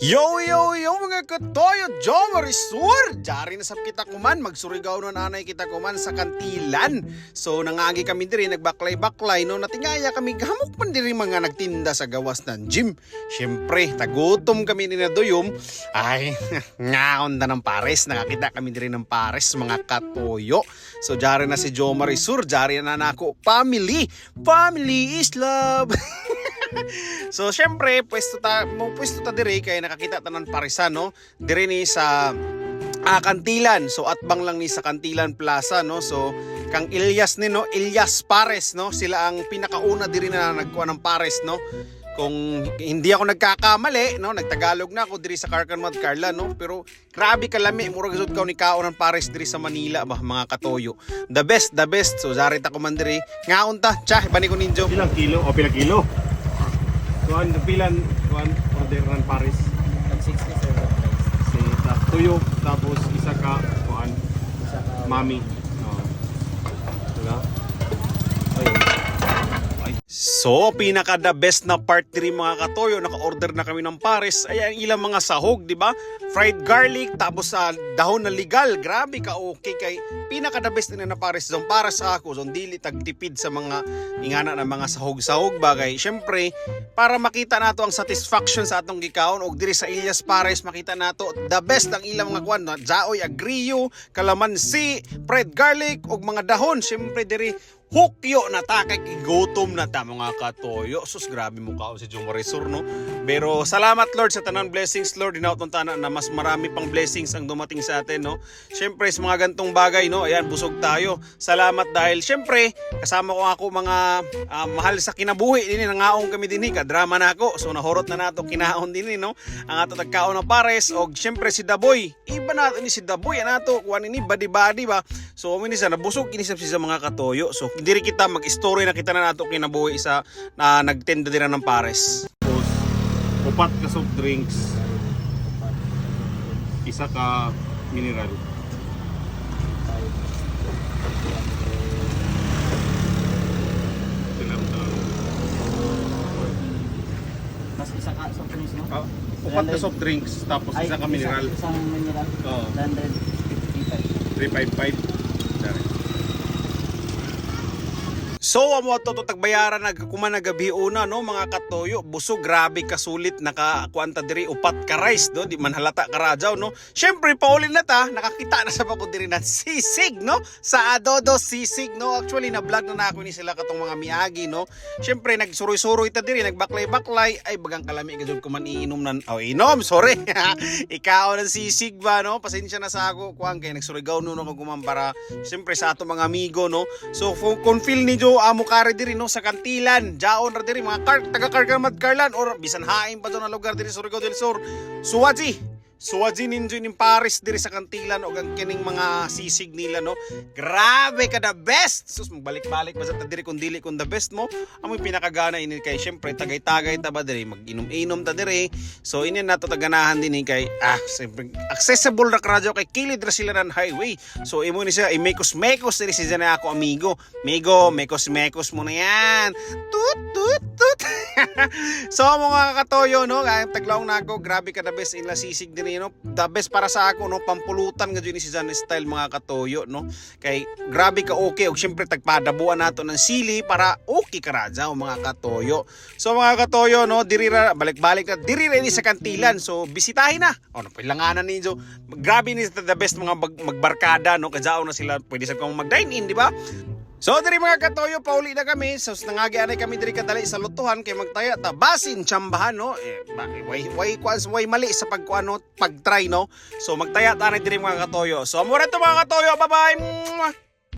Yo, yo, yo mga katoyo, Joe Marisur! Diyan na sa kita kuman, magsurigaw no nanay kita kuman sa kantilan. So nangagi kami diri, nagbaklay-baklay no, natingaya kami gamok man diri mga nagtinda sa gawas ng gym. Siyempre, tagutom kami ni na doyom. Ay, ngaon na ng pares, nakakita kami diri ng pares mga katoyo. So diyan na si Joe Marisur, diyan na nako, family! Family is love! so syempre pwesto ta mo pwesto ta dire kay nakakita tanan parisan no? Dire ni sa ah, kantilan. So atbang lang ni sa kantilan plaza no? So kang Ilyas ni no? Ilyas Pares no? Sila ang pinakauna dire na nagkuha ng pares no? Kung hindi ako nagkakamali no? Nagtagalog na ako diri sa Carcanmad Carla no? Pero grabe kalami. Murag gud ka ni kaon ng pares diri sa Manila ba mga katoyo. The best the best. So zarit ako man diri. Ngaon ta cha bani ko ninjo. Pilang kilo? O pilang kilo? Kuan pilan kuan order ng Paris. Tag 60 sir. Si ta, tuyo tapos isa ka kuan Isa ka mami. Oh. Diba? So, pinaka the best na part diri mga katoyo, naka-order na kami ng pares. Ay ang ilang mga sahog, di ba? Fried garlic, tapos sa dahon na legal. Grabe ka okay kay pinaka the best na na pares zon para sa ako. Zon dili tagtipid sa mga ingana na mga sahog-sahog bagay. Syempre, para makita nato ang satisfaction sa atong gikaon og diri sa Ilyas Pares makita nato the best ang ilang mga kwan na jaoy agriyo, kalamansi, fried garlic og mga dahon. Syempre diri hukyo na ta kay gutom na ta mga katoyo. Sus grabe mo kao si Jong Marisur no. Pero salamat Lord sa tanan blessings Lord inautong tanan na mas marami pang blessings ang dumating sa atin no. Syempre sa mga gantong bagay no, ayan busog tayo. Salamat dahil syempre kasama ko ako mga ah, mahal sa kinabuhi din nangaong kami din ka-drama na ako. So nahurot na nato kinaon din no. Ang ato tagkaon na pares og syempre si Daboy. Iba nato ni si Daboy nato kuan ini badi-badi ba. So minsan nabusog inisap siya sa mga katoyo. So diri kita mag-story na kita na nato kinabuhi sa na nagtenda din ng pares. Upat ka soft drinks, isa ka mineral. Mas isa ka soft drinks no? Ah, upat ka soft drinks tapos isa ka mineral. Isa, isang mineral. Oo. 155. 355. Dari. So amo to to tagbayaran nag kuman nagabi una no mga katoyo busog grabe kasulit nakakuanta diri upat ka rice do di man halata ka radyaw no. Syempre paulin na ta nakakita na sa pagod diri ng sisig no sa Adodo sisig no. Actually na vlog na na ako ni sila katong mga miagi no. Syempre nagsuroy-suroy ta diri nagbaklay-baklay ay bagang kalami gajud ko man iinom nan oh inom sorry. Ikaw ng sisig ba no. Pasensya na sa ako kuan kay nagsuroy no no kuman para syempre sa ato mga amigo no. So kung, feel ni amo kare diri no sa kantilan, jaon ra diri mga kar taga Karkarmad Karlan or bisan hain pa do na lugar diri sa Surigao del Sur. Suwaji, Suwaji ninjo ning Paris diri sa kantilan o ang kining mga sisig nila no. Grabe ka the best. Sus magbalik-balik ba sa ta diri kung dili kung the best mo. Amoy pinakagana ini kay syempre tagay-tagay ta ba diri mag-inom-inom ta diri. So ini nato taganahan din eh, kay ah syempre accessible ra radyo kay kilid ra sila ng highway. So imo ni siya imekos-mekos diri si na ako amigo. Migo, mekos-mekos mo na yan. Tut tut tut. so mga katoyo no, kaya taglaw na ako, grabe ka the best in la sisig din no. The best para sa ako no, pampulutan nga ni si Jan style mga katoyo no. Kay grabe ka okay og syempre tagpadabuan nato ng sili para okay ka radya o mga katoyo. So mga katoyo no, diri ra balik-balik na diri ni sa kantilan. So bisitahin na. O no, pilanganan ninyo. Grabe ni the best mga mag- magbarkada no, kadyaw na sila pwede sa kong mag-dine in, di ba? So diri mga katoyo pauli na kami. So nangagi anay kami diri kadali sa lutuhan kay magtaya ta basin chambahan no? Eh ba- way way kwan way mali sa pagkuano pag-try no? So magtaya ta na diri mga katoyo. So amo ra to mga katoyo. Bye bye